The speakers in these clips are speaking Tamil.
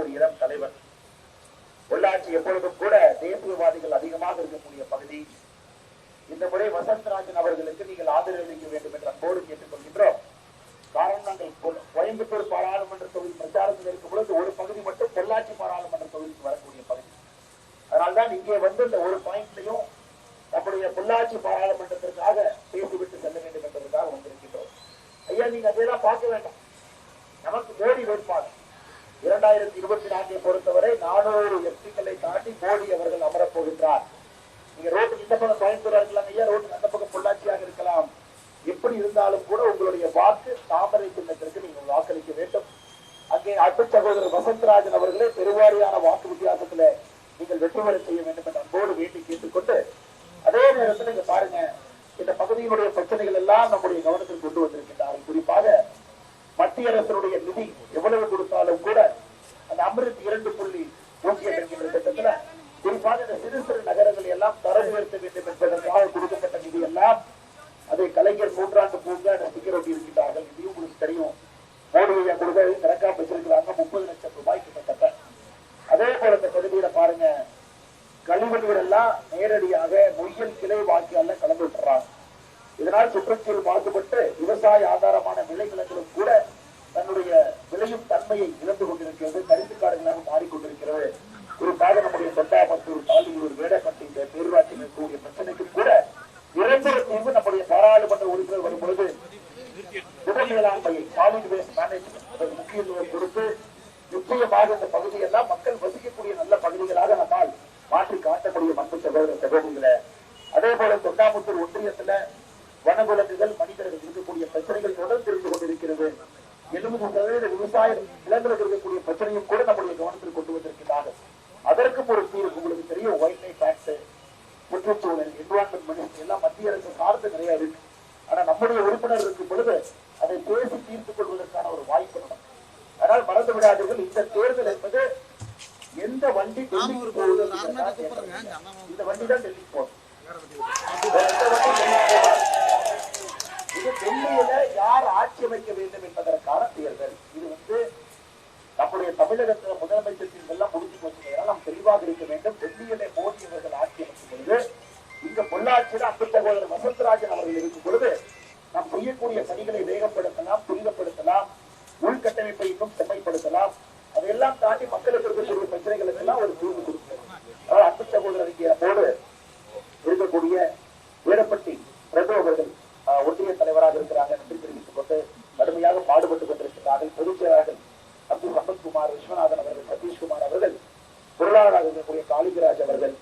ஒரு இளம் தலைவர். உள்ளாட்சி எப்பொழுதும் கூட தேசியவாதிகள் அதிகமாக இருக்கக்கூடிய பகுதி. இந்த முறை வசந்தராஜன் அவர்களுக்கு நீங்கள் ஆதரவளிக்க வேண்டும் என்ற கோடு கேட்டுக்கொள்கின்றோம். காரணம் நாங்கள் கோயம்புத்தூர் பாராளுமன்ற தொகுதி பிரச்சாரத்தில் இருக்கும் பொழுது ஒரு பகுதி மட்டும் பொள்ளாச்சி பாராளுமன்ற தொகுதிக்கு வரக்கூடிய பகுதி. அதனால்தான் இங்கே வந்து இந்த ஒரு பாயிண்ட்லையும் நம்முடைய பொள்ளாச்சி பாராளுமன்றத்திற்காக பேசிவிட்டு செல்ல வேண்டும் என்பதற்காக வந்திருக்கின்றோம். ஐயா நீங்க அதேதான் பார்க்க வேண்டாம். நமக்கு மோடி வேட்பாளர். இரண்டாயிரத்தி இருபத்தி நான்கை பொறுத்தவரை நானூறு எம்பிக்களை தாண்டி மோடி அவர்கள் அமரப்போகின்றார். நீங்க ரோட்டுக்கு இந்த பக்கம் கோயம்புத்தூரா இருக்கலாம் ஐயா ரோட்டுக்கு அந்த பக்கம் பொள்ளாச்சியாக இருக்கலாம். எப்படி இருந்தாலும் கூட உங்களுடைய வாக்கு தாமரை சின்னத்திற்கு நீங்கள் வாக்களிக்க வேண்டும். அங்கே அட்டு சகோதரர் வசந்தராஜன் அவர்களே பெருவாரியான வாக்கு வித்தியாசத்துல நீங்கள் வெற்றி பெற செய்ய வேண்டும் என்று அன்போடு வேண்டி கேட்டுக்கொண்டு அதே நேரத்தில் இங்க பாருங்க இந்த பகுதியினுடைய பிரச்சனைகள் எல்லாம் நம்முடைய கவனத்தில் கொண்டு வந்திருக்கின்றார்கள். குறிப்பாக மத்திய அரசினுடைய நிதி நிறைவேற்ற வேண்டும் என்பதற்காக கொடுக்கப்பட்ட நிதி எல்லாம் அதை கலைஞர் மூன்றாண்டு பூங்கா ஸ்டிக்கர் ஒட்டி இருக்கின்றார்கள் இதையும் உங்களுக்கு தெரியும். மோடி ஐயா கொடுக்க கணக்கா வச்சிருக்கிறாங்க. முப்பது லட்சம் ரூபாய் கிட்டத்தட்ட. அதே போல இந்த பகுதியில பாருங்க. கழிவுகள் எல்லாம் நேரடியாக மொய்யல் கிளை வாக்கியால கலந்து விட்டுறாங்க. இதனால் சுற்றுச்சூழல் மாசுபட்டு விவசாய ஆதாரமான விளைநிலங்களும் கூட தன்னுடைய விளையும் தன்மையை இழந்து கொண்டிருக்கிறது கருத்து காடுகளாக மாறிக்கொண்டிருக்கிறது குறிப்பாக நம்முடைய தொண்டாமத்தூர் தாலியூர் வேடப்பட்டி இந்த பேரூராட்சியில் இருக்கக்கூடிய பிரச்சனைக்கு கூட நிரந்தர தீர்வு நம்முடைய பாராளுமன்ற உறுப்பினர் வரும்பொழுது திடல் மேலாண்மையை சாலிட் வேஸ்ட் மேனேஜ்மெண்ட் முக்கியத்துவம் கொடுத்து நிச்சயமாக இந்த பகுதியெல்லாம் மக்கள் வசிக்கக்கூடிய நல்ல பகுதிகளாக நம்மால் மாற்றி காட்டக்கூடிய முடியும் அன்பு சகோதர சகோதரிகளை. அதே போல தொண்டாமுத்தூர் ஒன்றியத்துல வனவிலங்குகள் மனிதர்கள் இருக்கக்கூடிய பிரச்சனைகள் தொடர்ந்து இருந்து கொண்டிருக்கிறது. எழுபது சதவீத விவசாய நிலங்களுக்கு இருக்கக்கூடிய பிரச்சனையும் கூட நம்ம கவனத்தில் கொண்டு வந்திருக்கிறார்கள் அதற்கும் ஒரு தீர்வு உங்களுக்கு தெரியும் வைல்ட் லைஃப் ஆக்ட் சுற்றுச்சூழல் என்விரான்மெண்ட் மினிஸ்ட்ரி எல்லாம் மத்திய அரசு சார்ந்து நிறைய இருக்கு ஆனா நம்முடைய உறுப்பினர் இருக்கும் பொழுது அதை பேசி தீர்த்துக் கொள்வதற்கான ஒரு வாய்ப்பு அதனால் மறந்து விடாதீர்கள் இந்த தேர்தல் என்பது எந்த வண்டி டெல்லிக்கு போகுது. இந்த வண்டி தான் டெல்லிக்கு. இது டெல்லியில யார் ஆட்சி அமைக்க வேண்டும் என்பதற்கான தேர்தல் இது வந்து நம்முடைய தமிழகத்துல முதலமைச்சர் எல்லாம் முடிஞ்சு போச்சு நாம் தெளிவாக இருக்க வேண்டும் டெல்லியிலே மோடி அவர்கள் ஆட்சி அமைக்கும் பொழுது இங்க பொள்ளாச்சியில் அன்பு சகோதரர் வசந்தராஜன் அவர்கள் இருக்கும் பொழுது நாம் செய்யக்கூடிய பணிகளை வேகப்படுத்தலாம் துரிதப்படுத்தலாம் உள்கட்டமைப்பை இன்னும் செம்மைப்படுத்தலாம். அதையெல்லாம் தாண்டி மக்களுக்கு இருக்கக்கூடிய பிரச்சனைகளுக்கு எல்லாம் ஒரு தீர்வு கொடுக்கிறது அதனால் அன்பு சகோதரர் இங்கே இருக்கக்கூடிய வீரப்பட்டி பிரபு அவர்கள் ஒன்றிய தலைவராக இருக்கிறாங்க நன்றி தெரிவித்துக் கொண்டு கடுமையாக பாடுபட்டுக் கொண்டிருக்கிறார்கள். பொதுச் செயலாளர்கள் அப்துல் சம்பத்குமார் விஸ்வநாதன் அவர்கள் சதீஷ்குமார் அவர்கள் பொருளாளராக இருக்கக்கூடிய காளிகராஜ் அவர்கள்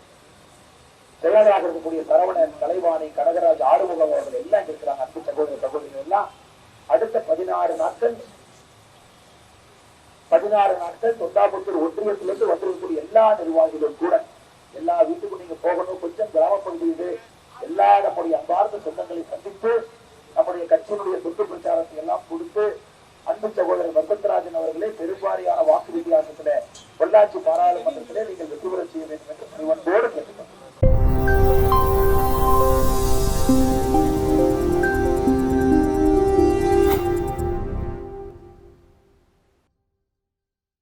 செயலாளராக இருக்கக்கூடிய சரவணன் கலைவாணி கனகராஜ் ஆறுமுகம் அவர்கள் எல்லாம் இங்க இருக்கிறாங்க அன்பு சகோதர சகோதரிகள் எல்லாம் அடுத்த பதினாறு நாட்கள் பதினாறு நாட்கள் தொண்டாபுத்தூர் ஒன்றியத்திலிருந்து வந்திருக்கக்கூடிய எல்லா நிர்வாகிகளும் கூட எல்லா வீட்டுக்கும் நீங்க போகணும். கொஞ்சம் கிராம பகுதியிலே எல்லா நம்முடைய அன்பார்ந்த சொந்தங்களை சந்தித்து நம்முடைய கட்சியினுடைய சொத்து பிரச்சாரத்தை எல்லாம் கொடுத்து அன்பு சகோதரர் வசந்தராஜன் அவர்களே பெரும்பாரியான வாக்கு வித்தியாசத்திலே பொள்ளாச்சி பாராளுமன்றத்திலே நீங்கள் வெற்றி பெற செய்ய வேண்டும் என்று